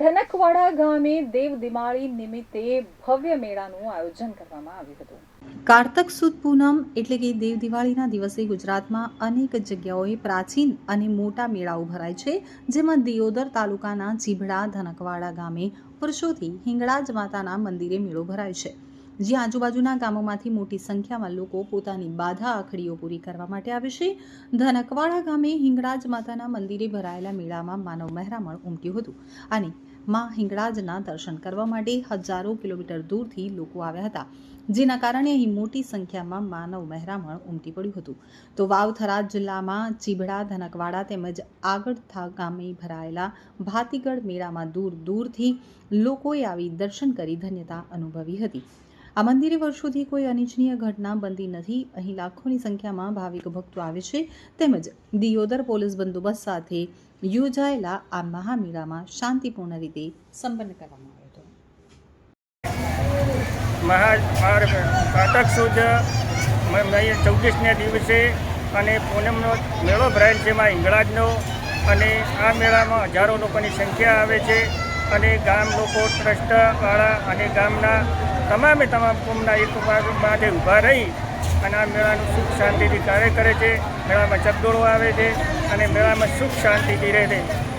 ધનકવાડા ગામે દેવ દિવાળી નિમિત્તે ભવ્ય મેળાનું આયોજન કરવામાં આવ્યું હતું. કારતક સુદ પૂનમ એટલે કે દેવ દિવાળીના દિવસે ગુજરાતમાં અનેક જગ્યાઓએ પ્રાચીન અને મોટા મેળાઓ ભરાય છે, જેમાં દિયોદર તાલુકાના ચીભડા ધનકવાડા ગામે વર્ષોથી હિંગળાજ માતાના મંદિરે મેળો ભરાય છે. જ્યાં આજુબાજુના ગામોમાંથી મોટી સંખ્યામાં લોકો પોતાની બાધા આખડીઓ પૂરી કરવા માટે આવે છે. ધનકવાડા ગામે હિંગળાજ માતાના મંદિરે ભરાયેલા મેળામાં માનવ મહેરામણ ઉમટ્યું હતું અને માં હિંગળાજના દર્શન કરવા માટે હજારો કિલોમીટર દૂરથી લોકો આવ્યા હતા, જેના કારણે અહીં મોટી સંખ્યામાં માનવ મહેરામણ ઉમટી પડ્યું હતું. તો વાવથરા જિલ્લામાં ચીભડા, ધનકવાડા તેમજ આગળથા ગામે ભરાયેલા ભાતીગઢ મેળામાં દૂર દૂરથી લોકોએ આવી દર્શન કરી ધન્યતા અનુભવી હતી. આ મંદિરે વર્ષોથી કોઈ અનિચ્છનીય ઘટના બનતી નથી. અહીં લાખોની સંખ્યામાં ભાવિક ભક્તો આવે છે. તેમજ દિયોદર પોલીસ બંદોબસ્ત સાથે યોજાયેલા આ મહામેળામાં શાંતિપૂર્ણ રીતે સંપન્ન કરવામાં આવ્યો હતો. કાટક સુદ ચૌદીસના દિવસે અને પૂનમનો મેળો ભરાયેલ છે એમાં હિંગળાજનો અને આ મેળામાં હજારો લોકોની સંખ્યા આવે છે. અને ગામ લોકો ટ્રસ્ટવાળા અને ગામના તમામે તમામ કોમના એક માટે ઊભા રહી અને આ મેળાનું સુખ શાંતિથી કાર્ય કરે છે. મેળામાં ચકડોળો આવે છે અને મેળામાં સુખ શાંતિથી રહે છે.